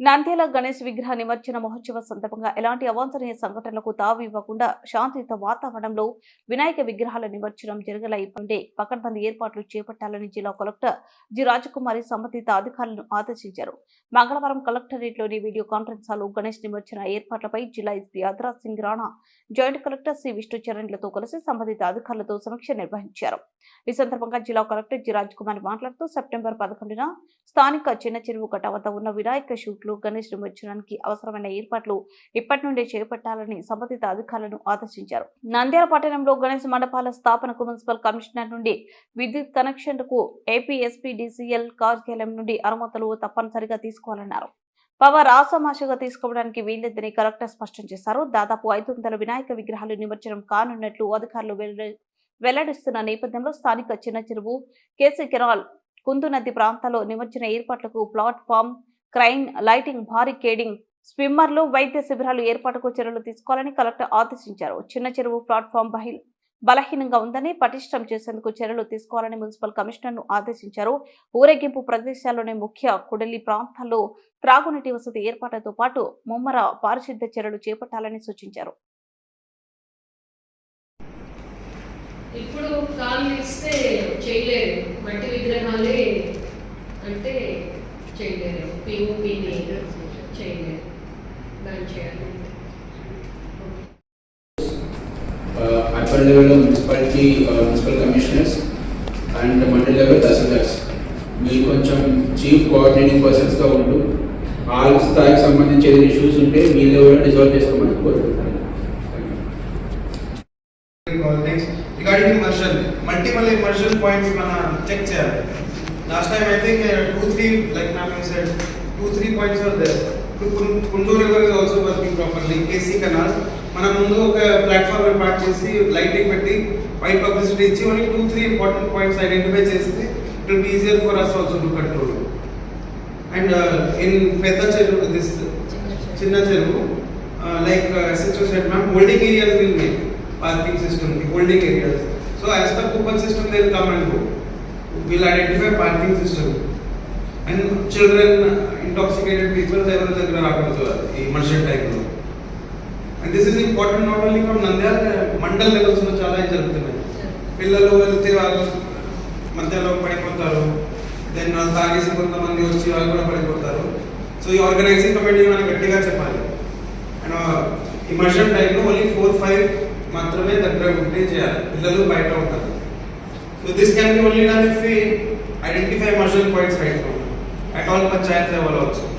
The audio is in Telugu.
నంద్యాల గణేష్ విగ్రహ నిమజ్జన మహోత్సవ సందర్భంగా ఎలాంటి అవాంఛనీయ సంఘటనలకు తావివ్వకుండా శాంతియుత వాతావరణంలో వినాయక విగ్రహాల నిమజ్జనం జరగల. ఇబ్బంది పకడ్బందీ ఏర్పాట్లు చేపట్టాలని జిల్లా కలెక్టర్ జి. రాజకుమారి సంబంధిత అధికారులను ఆదేశించారు. మంగళవారం కలెక్టరేట్లోని వీడియో కాన్ఫరెన్స్ హాల్లో గణేష్ నిమజ్జన ఏర్పాట్లపై జిల్లా SP Adraj Singh Rana joint collector C. Vishnu చరణ్లతో కలిసి సంబంధిత అధికారులతో సమీక్ష నిర్వహించారు. ఈ సందర్భంగా జిల్లా కలెక్టర్ జి. రాజకుమారి మాట్లాడుతూ సెప్టెంబర్ పదకొండున స్థానిక చిన్న చెరువు కట్ట వద్ద ఉన్న వినాయక షూట్లు గణేష్ నిమజ్జనానికి అవసరమైన ఏర్పాట్లు ఇప్పటి నుండే చేపట్టాలని సంబంధిత అధికారులను ఆదేశించారు. నంద్యాల పట్టణంలో గణేష్ మండపాల స్థాపనకు మున్సిపల్ కమిషనర్ నుండి విద్యుత్ కనెక్షన్కు ఏపీఎస్పీడీసీఎల్ కార్యాలయం నుండి అనుమతులు తప్పనిసరిగా తీసుకోవాలన్నారు. పవర్ ఆసమాషగా తీసుకోవడానికి వీల్లేదని కలెక్టర్ స్పష్టం చేశారు. దాదాపు ఐదు వందల వినాయక విగ్రహాలు నిమజ్జనం కానున్నట్లు అధికారులు వెల్లడిస్తున్న నేపథ్యంలో స్థానిక చిన్న చెరువు కేసీ కెనాల్ కుందు నది ప్రాంతాల్లో నిమజ్జన ఏర్పాట్లకు ప్లాట్ఫామ్ క్రైన్ లైటింగ్ భారీ కేడింగ్ స్విమ్మర్లు వైద్య శిబిరాలు ఏర్పాటుకు చర్యలు తీసుకోవాలని కలెక్టర్ ఆదేశించారు. చిన్న చెరువు ప్లాట్ఫామ్ బహిల్ బలహీనంగా ఉందని పటిష్టం చేసేందుకు చర్యలు తీసుకోవాలని మున్సిపల్ కమిషనర్ను ఆదేశించారు. ఊరేగింపు ప్రదేశాల్లోని ముఖ్య కుడలి ప్రాంతాల్లో త్రాగునీటి వసతి ఏర్పాటుతో పాటు ముమ్మర పారిశుద్ధ చర్యలు చేపట్టాలని సూచించారు. ఇప్పుడు కాళ్ళు ఇస్తే చేయలేదు మట్టి విగ్రహాలే అంటే చేయలేరు. పిఓపిని చేయలేరు. దాన్ని చేయాలి of municipality, uh, municipal commissioners and mandal level tahsildars మీరు కొంచెం చీఫ్ కోఆర్డినేటింగ్ పర్సన్స్గా ఉంటూ ఆ స్థాయికి సంబంధించి ఏదైనా ఇష్యూస్ ఉంటే మీ లెవెల్లో రిజాల్వ్ చేసుకోమని కోరుకుంటున్నాను. Next regarding immersion multiple immersion points మన చెక్ చేయాలి. Last time I think two three like ma'am said two three points were there ఇప్పుడు Kunduru river is also working properly KC canal మనం ముందు ఒక ప్లాట్ఫామ్ ఏర్పాటు చేసి లైటింగ్ పెట్టి వైట్ పబ్లిసిటీ ఇచ్చి only two three important points identify చేస్తే it will be easier for us also to control and in పెద్ద చెరువు దిస్ చిన్న చెరువు like SHO said ma'am holding areas will make parking system holding areas so as as coupon system there come and go will identify parking system. And children, intoxicated people, they were దగ్గర రాకూడదు ఈ immersion time. లో. And this is important not only from Nandyal Mandal levels లో చాలా ఇది జరుగుతున్నాయి పిల్లలు వెళ్తే వాళ్ళు మధ్యలో పడిపోతారు. దెన్ తాగేసి కొంతమంది వచ్చి వాళ్ళు కూడా పడిపోతారు. సో ఈ ఆర్గనైజింగ్ కమిటీ మనం గట్టిగా చెప్పాలి. అండ్ ఇమర్షన్ టైంలో ఓన్లీ ఫోర్ ఫైవ్ మాత్రమే దగ్గర ఉంటే చేయాలి. పిల్లలు బయట ఉంటారు. So this can be only done if we identify marginal points right now at all panchayat level also.